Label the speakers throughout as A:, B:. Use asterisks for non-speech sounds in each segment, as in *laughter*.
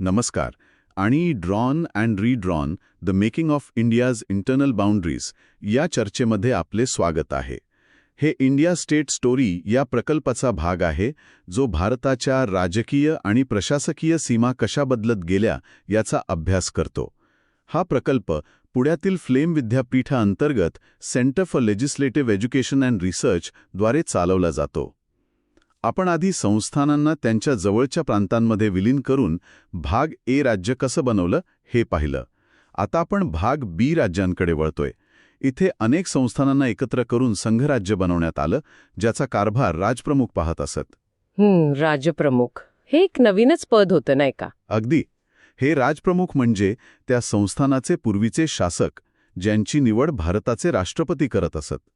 A: नमस्कार. आणि drawn and redrawn the making of India's internal boundaries या चर्चेमध्ये आपले स्वागत आहे. हे इंडिया स्टेट स्टोरी या प्रकल्पाचा भाग आहे जो भारताच्या राजकीय आणि प्रशासकीय सीमा कशा बदलत गेल्या याचा अभ्यास करतो. हा प्रकल्प पुण्यातील flame विद्यापीठाअंतर्गत centre for legislative education and research द्वारे चालवला जातो. आपण आधी संस्थानांना त्यांच्या जवळच्या प्रांतांमध्ये विलीन करून भाग ए राज्य कसं बनवलं हे पाहिलं. आता आपण भाग बी राज्यांकडे वळतोय. इथे अनेक संस्थानांना एकत्र करून संघराज्य बनवण्यात आलं ज्याचा कारभार राजप्रमुख पाहत असत.
B: राजप्रमुख. हे एक नवीनच पद होतं नाही का?
A: अगदी. हे राजप्रमुख म्हणजे त्या संस्थानाचे पूर्वीचे शासक ज्यांची निवड भारताचे राष्ट्रपती करत असत.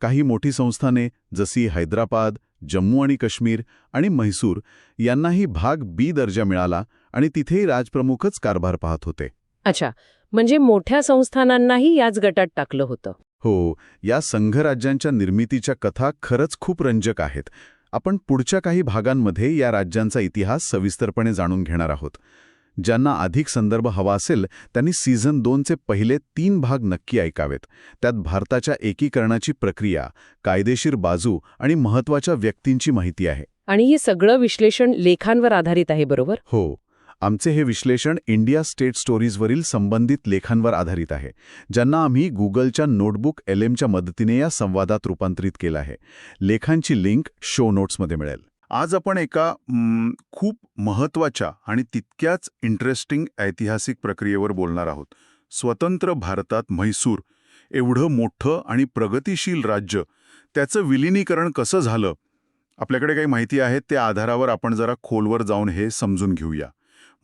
A: काही मोठी संस्थाने जशी हैदराबाद जम्मू आणि काश्मीर आणि म्हैसूर यांनाही भाग बी दर्जा मिळाला आणि तिथेही राजप्रमुखच कारभार पाहत होते.
B: अच्छा म्हणजे मोठ्या संस्थानांनाही याच गटात टाकलं होतं.
A: हो या संघराज्यांच्या निर्मितीच्या कथा खरंच खूप रंजक आहेत. आपण पुढच्या काही भागांमध्ये या राज्यांचा इतिहास सविस्तरपणे जाणून घेणार आहोत. ज्यांना अधिक संदर्भ हवा असेल त्यांनी सीझन दोनचे पहिले तीन भाग नक्की ऐकावेत. त्यात भारताच्या एकीकरणाची प्रक्रिया कायदेशीर बाजू आणि महत्त्वाच्या व्यक्तींची माहिती आहे.
B: आणि हे सगळं विश्लेषण लेखांवर आधारित आहे बरोबर?
A: हो. आमचे हे विश्लेषण इंडिया स्टेट स्टोरीजवरील संबंधित लेखांवर आधारित आहे ज्यांना आम्ही गुगलच्या नोटबुक एल एमच्या मदतीने या संवादात रूपांतरित केलं आहे. लेखांची लिंक शो नोट्समध्ये मिळेल. आज आपण एका खूप महत्त्वाच्या आणि तितक्याच इंटरेस्टिंग ऐतिहासिक प्रक्रियेवर बोलणार आहोत. स्वतंत्र भारतात म्हैसूर एवढं मोठं आणि प्रगतिशील राज्य त्याचं विलिनीकरण कसं झालं? आपल्याकडे काही माहिती आहे त्या आधारावर आपण जरा खोलवर जाऊन हे समजून घेऊया.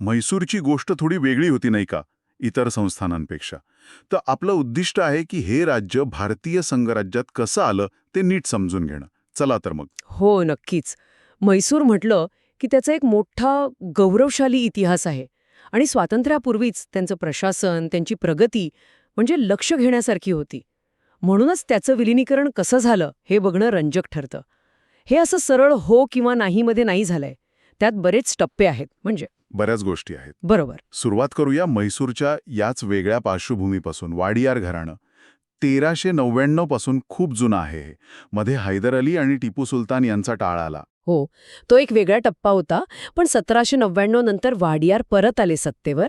A: म्हैसूरची गोष्ट थोडी वेगळी होती नाही का? इतर संस्थानांपेक्षा. तर आपलं उद्दिष्ट आहे की हे राज्य भारतीय संघराज्यात कसं आलं ते नीट समजून घेणं. चला तर मग.
B: हो नक्कीच. म्हैसूर म्हटलं की त्याचा एक मोठा गौरवशाली इतिहास आहे. आणि स्वातंत्र्यापूर्वीच त्यांचं प्रशासन त्यांची प्रगती म्हणजे लक्ष घेण्यासारखी होती. म्हणूनच त्याचं विलिनीकरण कसं झालं हे बघणं रंजक ठरतं. हे असं सरळ हो किंवा नाहीमध्ये नाही झालंय. त्यात बरेच टप्पे आहेत म्हणजे.
A: बऱ्याच गोष्टी आहेत.
B: बरोबर.
A: सुरुवात करूया म्हैसूरच्या याच वेगळ्या पार्श्वभूमीपासून वाडियार घराणं. तेराशे नव्याण्णवपासून खूप जुनं आहे मध्ये हैदर अली आणि टिपू सुलतान यांचा टाळ आला.
B: हो तो एक वेगळा टप्पा होता पण सतराशे नव्याण्णव नंतर वाडियार परत आले सत्तेवर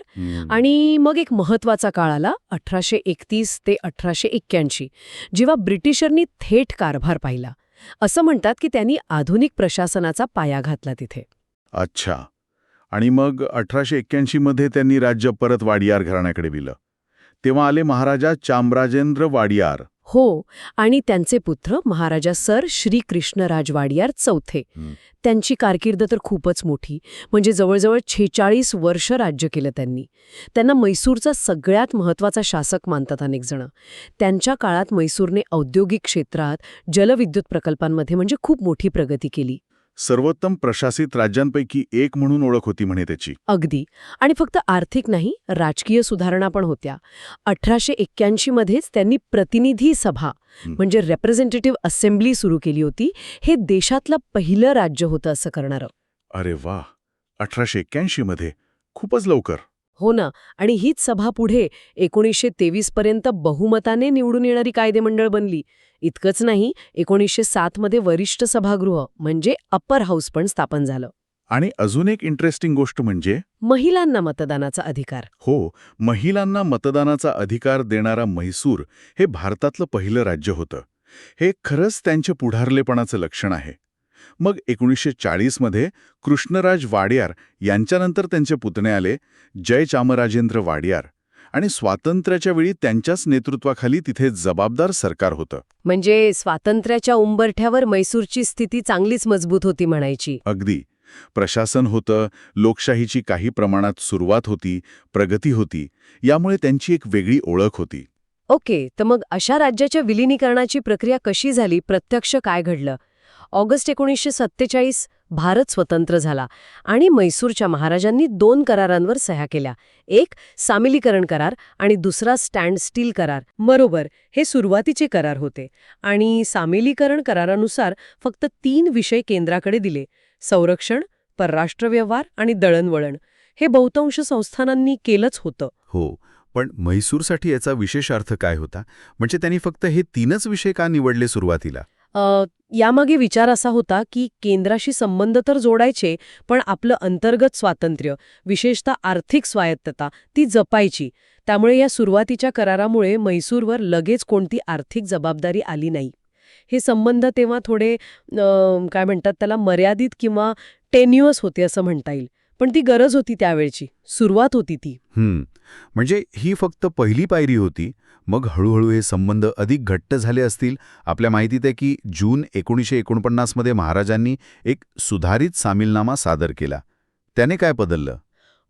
B: आणि मग एक महत्त्वाचा काळ आला अठराशे एकतीस ते अठराशे एक्क्याऐंशी जेव्हा ब्रिटिशांनी थेट कारभार पाहिला. असं म्हणतात की त्यांनी आधुनिक प्रशासनाचा पाया घातला तिथे.
A: अच्छा. आणि मग अठराशे एक्क्याऐंशी मध्ये त्यांनी राज्य परत वाडियार घराण्याकडे दिलं तेव्हा आले महाराजा चामराजेंद्र वाडियार.
B: हो आणि त्यांचे पुत्र महाराजा सर श्री कृष्णराज वाडियार चौथे. त्यांची कारकीर्द तर खूपच मोठी म्हणजे जवळजवळ छेचाळीस वर्ष राज्य केलं त्यांनी. त्यांना मैसूरचा सगळ्यात महत्त्वाचा शासक मानतात अनेक जण. त्यांच्या काळात मैसूरने औद्योगिक क्षेत्रात जलविद्युत प्रकल्पांमध्ये म्हणजे खूप मोठी प्रगती केली.
A: सर्वोत्तम प्रशासित राज्यांपैकी एक म्हणून ओळख होती म्हणे त्याची.
B: अगदी. आणि फक्त आर्थिक नाही राजकीय सुधारणा पण होत्या. अठराशे एक्क्याऐंशी मध्येच त्यांनी प्रतिनिधी सभा. म्हणजे रेप्रेझेंटेटिव्ह असेंब्ली सुरू केली होती. हे देशातलं पहिलं राज्य होतं असं करणारं.
A: अरे वा अठराशे एक्क्याऐंशी मध्ये खूपच लवकर.
B: हो ना. आणि हीच सभा पुढे एकोणीसशे तेवीस पर्यंत बहुमताने निवडून येणारी कायदेमंडळ बनली. इतकंच नाही एकोणीसशे सातमध्ये वरिष्ठ सभागृह म्हणजे अप्पर हाऊस पण स्थापन झालं.
A: आणि अजून एक इंटरेस्टिंग गोष्ट म्हणजे?
B: महिलांना मतदानाचा अधिकार.
A: हो महिलांना मतदानाचा अधिकार देणारा म्हैसूर हे भारतातलं पहिलं राज्य होतं. हे खरंच त्यांच्या पुढारलेपणाचं लक्षण आहे. मग एकोणीसशे चाळीसमध्ये कृष्णराज वाडियार यांच्यानंतर त्यांचे पुतणे आले जय चामराजेंद्र वाडियार. आणि स्वातंत्र्याच्या वेळी त्यांच्याच नेतृत्वाखाली तिथे जबाबदार सरकार होतं.
B: म्हणजे स्वातंत्र्याच्या उंबरठ्यावर मैसूरची स्थिती चांगलीच मजबूत होती म्हणायची.
A: अगदी. प्रशासन होतं लोकशाहीची काही प्रमाणात सुरुवात होती प्रगती होती यामुळे त्यांची एक वेगळी ओळख होती.
B: ओके तर मग अशा राज्याच्या विलिनीकरणाची प्रक्रिया कशी झाली प्रत्यक्ष काय घडलं? ऑगस्ट एकोणीसशे सत्तेचाळीस भारत स्वतंत्र झाला आणि मैसूरच्या महाराजांनी दोन करारांवर सह्या केल्या. एक सामिलीकरण करार आणि दुसरा स्टँड स्टील करार. बरोबर हे सुरुवातीचे करार होते आणि सामिलीकरण करारानुसार फक्त तीन विषय केंद्राकडे दिले. संरक्षण परराष्ट्र व्यवहार आणि दळणवळण. हे बहुतांश संस्थानांनी केलंच होतं.
A: हो पण म्हैसूरसाठी याचा विशेष अर्थ काय होता? म्हणजे त्यांनी फक्त हे तीनच विषय का निवडले सुरुवातीला?
B: यामागे विचार असा होता की केंद्राशी संबंध तर जोडायचे पण आपलं अंतर्गत स्वातंत्र्य विशेषतः आर्थिक स्वायत्तता ती जपायची. त्यामुळे या सुरुवातीच्या करारामुळे म्हैसूरवर लगेच कोणती आर्थिक जबाबदारी आली नाही. हे संबंध तेव्हा थोडे काय म्हणतात त्याला मर्यादित किंवा टेन्युअस होते असं म्हणता येईल. पण ती गरज होती त्यावेळची. सुरुवात होती ती.
A: म्हणजे ही फक्त पहिली पायरी होती. मग हळूहळू हे संबंध अधिक घट्ट झाले असतील. आपल्या माहितीत आहे की जून एकोणीसशे एकोणपन्नासमध्ये महाराजांनी एक सुधारित सामीलनामा सादर केला. त्याने काय बदललं?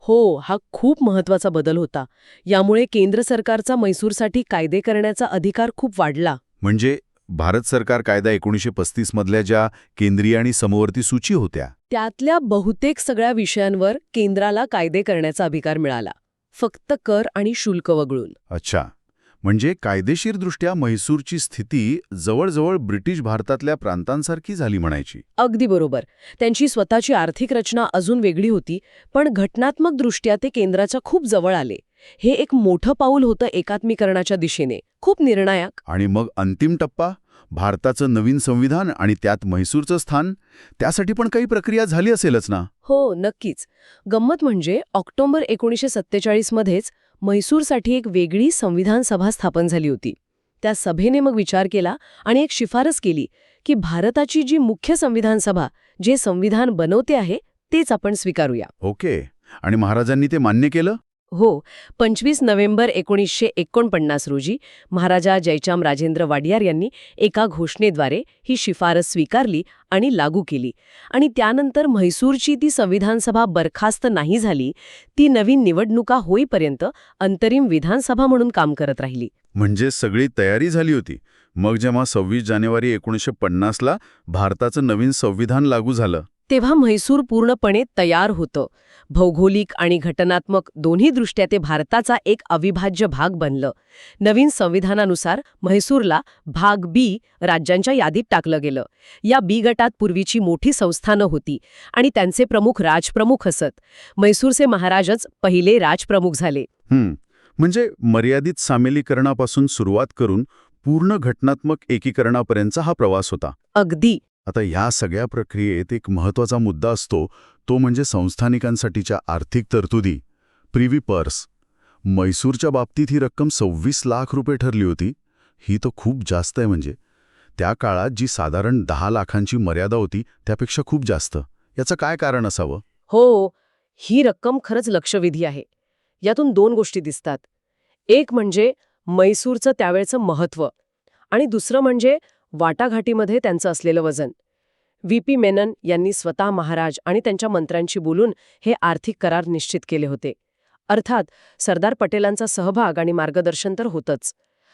B: हो हा खूप महत्त्वाचा बदल होता. यामुळे केंद्र सरकारचा मैसूरसाठी कायदे करण्याचा अधिकार खूप वाढला.
A: म्हणजे भारत सरकार कायदा एकोणीसशे पस्तीसमधल्या ज्या केंद्रीय आणि समवर्ती सूची होत्या
B: त्यातल्या बहुतेक सगळ्या विषयांवर केंद्राला कायदे करण्याचा अधिकार मिळाला. फक्त कर आणि शुल्क वगळून.
A: अच्छा. म्हणजे कायदेशीरदृष्ट्या म्हैसूरची स्थिती जवळजवळ ब्रिटिश भारतातल्या प्रांतांसारखी झाली म्हणायची.
B: अगदी बरोबर. त्यांची स्वतःची आर्थिक रचना अजून वेगळी होती पण घटनात्मक दृष्ट्या ते केंद्राच्या खूप जवळ आले. हे एक मोठं पाऊल होतं एकात्मीकरणाच्या दिशेने. खूप निर्णायक.
A: आणि मग अंतिम टप्पा भारताचं नवीन संविधान आणि त्यात म्हैसूरचं स्थान त्यासाठी पण काही प्रक्रिया झाली असेलच ना?
B: हो नक्कीच. गंमत म्हणजे ऑक्टोबर एकोणीसशे सत्तेचाळीसमध्येच म्हैसूरसाठी एक वेगळी संविधान सभा स्थापन झाली होती. त्या सभेने मग विचार केला आणि एक शिफारस केली की भारताची जी मुख्य संविधान सभा जे संविधान बनवते आहे तेच आपण स्वीकारूया.
A: ओके. आणि महाराजांनी ते मान्य केलं?
B: हो पंचवीस नोव्हेंबर एकोणीसशे एकोणपन्नास रोजी महाराजा जयचाम राजेंद्र वाडियार यांनी एका घोषणेद्वारे ही शिफारस स्वीकारली आणि लागू केली. आणि त्यानंतर म्हैसूरची ती संविधानसभा बरखास्त नाही झाली ती नवीन निवडणुका होईपर्यंत अंतरिम विधानसभा म्हणून काम करत राहिली.
A: म्हणजे सगळी तयारी झाली होती. मग जेव्हा सव्वीस जानेवारी एकोणीसशे पन्नासला भारताचं नवीन संविधान लागू झालं.
B: तेव्हा म्हैसूर पूर्णपणे तयार होतं. भौगोलिक आणि घटनात्मक दोन्ही दृष्ट्या ते भारताचा एक अविभाज्य भाग बनलं. नवीन संविधानानुसार म्हैसूरला भाग बी राज्यांच्या यादीत टाकलं गेलं. या बी गटात पूर्वीची मोठी संस्थानं होती आणि त्यांचे प्रमुख राजप्रमुख असत. म्हैसूरचे महाराजच पहिले राजप्रमुख झाले.
A: म्हणजे मर्यादित सामिलीकरणापासून सुरुवात करून पूर्ण घटनात्मक एकीकरणापर्यंतचा हा प्रवास होता.
B: अगदी.
A: आता ह्या सगळ्या प्रक्रियेत एक महत्त्वाचा मुद्दा असतो तो म्हणजे संस्थानिकांसाठीच्या आर्थिक तरतुदी. Privy purse. मैसूरच्या बाबतीत ही रक्कम सव्वीस लाख रुपये ठरली होती. ही तर खूप जास्त आहे म्हणजे. त्या काळात जी साधारण दहा लाखांची मर्यादा होती त्यापेक्षा खूप जास्त. याचं काय कारण असावं?
B: हो ही रक्कम खरंच लक्षवेधी आहे. यातून दोन गोष्टी दिसतात. एक म्हणजे मैसूरचं त्यावेळचं महत्त्व आणि दुसरं म्हणजे वाटाघाटीमध्ये त्यांचं असलेलं वजन. व्ही. पी. मेनन यांनी स्वतः महाराज आणि त्यांच्या मंत्र्यांशी बोलून हे आर्थिक करार निश्चित केले होते. अर्थात सरदार पटेलांचा सहभाग आणि मार्गदर्शन तर होतंच.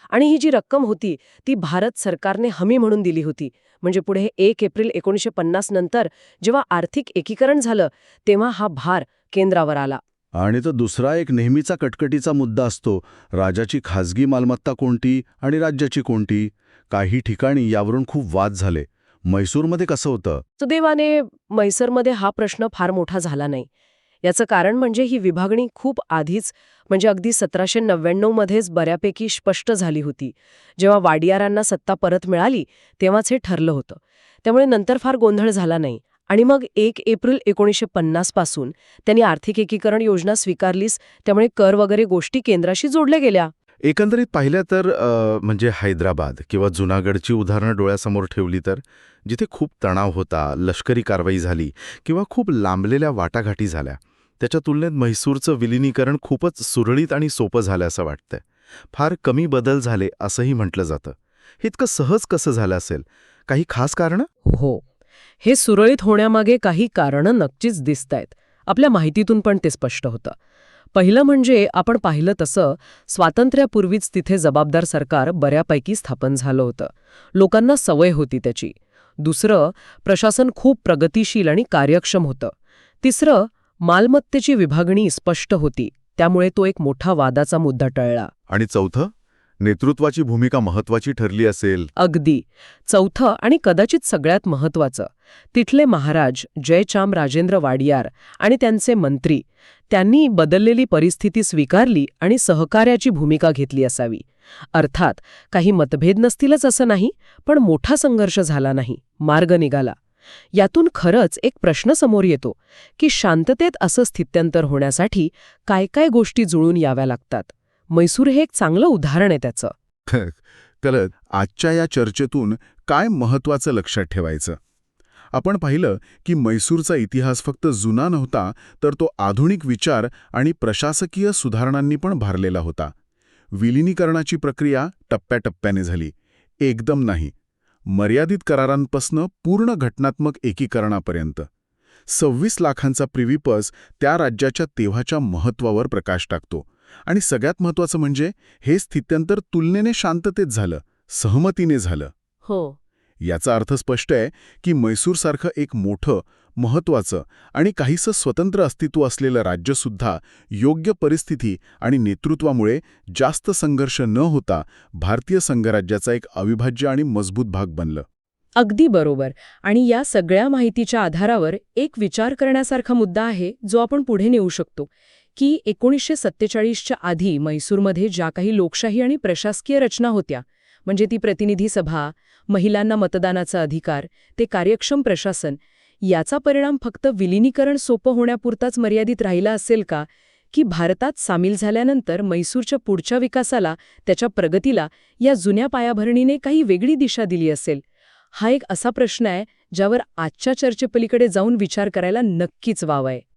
B: आणि ही जी रक्कम होती ती भारत सरकारने हमी म्हणून दिली होती. म्हणजे पुढे एक एप्रिल एकोणीसशे पन्नास नंतर जेव्हा आर्थिक एकीकरण झालं तेव्हा हा भार केंद्रावर आला.
A: आणि तो दुसरा एक नेहमीचा कटकटीचा मुद्दा असतो राजाची खाजगी मालमत्ता कोणती आणि राज्याची कोणती? काही ठिकाणी यावरून खूप वाद झाले. म्हैसूरमध्ये कसं होतं?
B: सुदैवाने म्हैसूरमध्ये हा प्रश्न फार मोठा झाला नाही. याचं कारण म्हणजे ही विभागणी खूप आधीच म्हणजे अगदी सतराशे नव्याण्णवमध्येच बऱ्यापैकी स्पष्ट झाली होती. जेव्हा वाडियारांना सत्ता परत मिळाली तेव्हाच हे ठरलं होतं. त्यामुळे नंतर फार गोंधळ झाला नाही. आणि मग एक एप्रिल एकोणीसशे पन्नासपासून त्यांनी आर्थिक एकीकरण योजना स्वीकारलीस त्यामुळे कर वगैरे गोष्टी केंद्राशी जोडल्या गेल्या.
A: एकंदरीत पाहिलं तर म्हणजे हैदराबाद किंवा जुनागडची उदाहरणं डोळ्यासमोर ठेवली तर जिथे खूप तणाव होता लष्करी कारवाई झाली किंवा खूप लांबलेल्या वाटाघाटी झाल्या त्याच्या तुलनेत म्हैसूरचं विलिनीकरण खूपच सुरळीत आणि सोपं झालं असं वाटतंय. फार कमी बदल झाले असंही म्हटलं जातं. हे इतकं सहज कसं झालं असेल? काही खास कारणं?
B: हो. हे सुरळीत होण्यामागे काही कारणं नक्कीच दिसतायत. आपल्या माहितीतून पण ते स्पष्ट होतं. पहिलं म्हणजे आपण पाहिलं तसं स्वातंत्र्यापूर्वीच तिथे जबाबदार सरकार बऱ्यापैकी स्थापन झालं होतं. लोकांना सवय होती त्याची. दुसरं प्रशासन खूप प्रगतिशील आणि कार्यक्षम होतं. तिसरं मालमत्तेची विभागणी स्पष्ट होती. त्यामुळे तो एक मोठा वादाचा मुद्दा टळला.
A: आणि चौथं नेतृत्वाची भूमिका महत्वाची ठरली असेल.
B: अगदी. चौथं आणि कदाचित सगळ्यात महत्वाचं तिथले महाराज जयचाम राजेंद्र वाडियार आणि त्यांचे मंत्री त्यांनी बदललेली परिस्थिती स्वीकारली आणि सहकार्याची भूमिका घेतली असावी. अर्थात काही मतभेद नसतीलच असं नाही पण मोठा संघर्ष झाला नाही मार्ग निघाला. यातून खरंच एक प्रश्न समोर येतो की शांततेत असं स्थित्यंतर होण्यासाठी काय काय गोष्टी जुळून याव्या लागतात? मैसूर हे एक चांगलं उदाहरण आहे त्याचं. *laughs*
A: कळत आजच्या या चर्चेतून काय महत्वाचं लक्षात ठेवायचं? आपण पाहिलं की मैसूरचा इतिहास फक्त जुना नव्हता तर तो आधुनिक विचार आणि प्रशासकीय सुधारणांनी पण भारलेला होता. विलिनीकरणाची प्रक्रिया टप्प्याटप्प्याने झाली. एकदम नाही. मर्यादित करारांपासनं पूर्ण घटनात्मक एकीकरणापर्यंत. सव्वीस लाखांचा प्रिविपस त्या राज्याच्या तेव्हाच्या महत्वावर प्रकाश टाकतो. आणि सगळ्यात महत्वाचं म्हणजे हे स्थित्यंतर तुलनेने शांततेत झालं सहमतीने झालं.
B: हो.
A: याचा अर्थ स्पष्ट आहे की म्हैसूरसारखं एक मोठं महत्वाचं आणि काहीसं स्वतंत्र अस्तित्व असलेलं राज्यसुद्धा योग्य परिस्थिती आणि नेतृत्वामुळे जास्त संघर्ष न होता भारतीय संघराज्याचा एक अविभाज्य आणि मजबूत भाग बनलं.
B: अगदी बरोबर. आणि या सगळ्या माहितीच्या आधारावर एक विचार करण्यासारखा मुद्दा आहे जो आपण पुढे नेऊ शकतो की एकोणीसशे सत्तेचाळीसच्या आधी मैसूरमध्ये ज्या काही लोकशाही आणि प्रशासकीय रचना होत्या म्हणजे ती प्रतिनिधी सभा महिलांना मतदानाचा अधिकार ते कार्यक्षम प्रशासन याचा परिणाम फक्त विलिनीकरण सोपं होण्यापुरताच मर्यादित राहिला असेल का? की भारतात सामील झाल्यानंतर मैसूरच्या पुढच्या विकासाला त्याच्या प्रगतीला या जुन्या पायाभरणीने काही वेगळी दिशा दिली असेल? हा एक असा प्रश्न आहे ज्यावर आजच्या चर्चेपलीकडे जाऊन विचार करायला नक्कीच वाव आहे.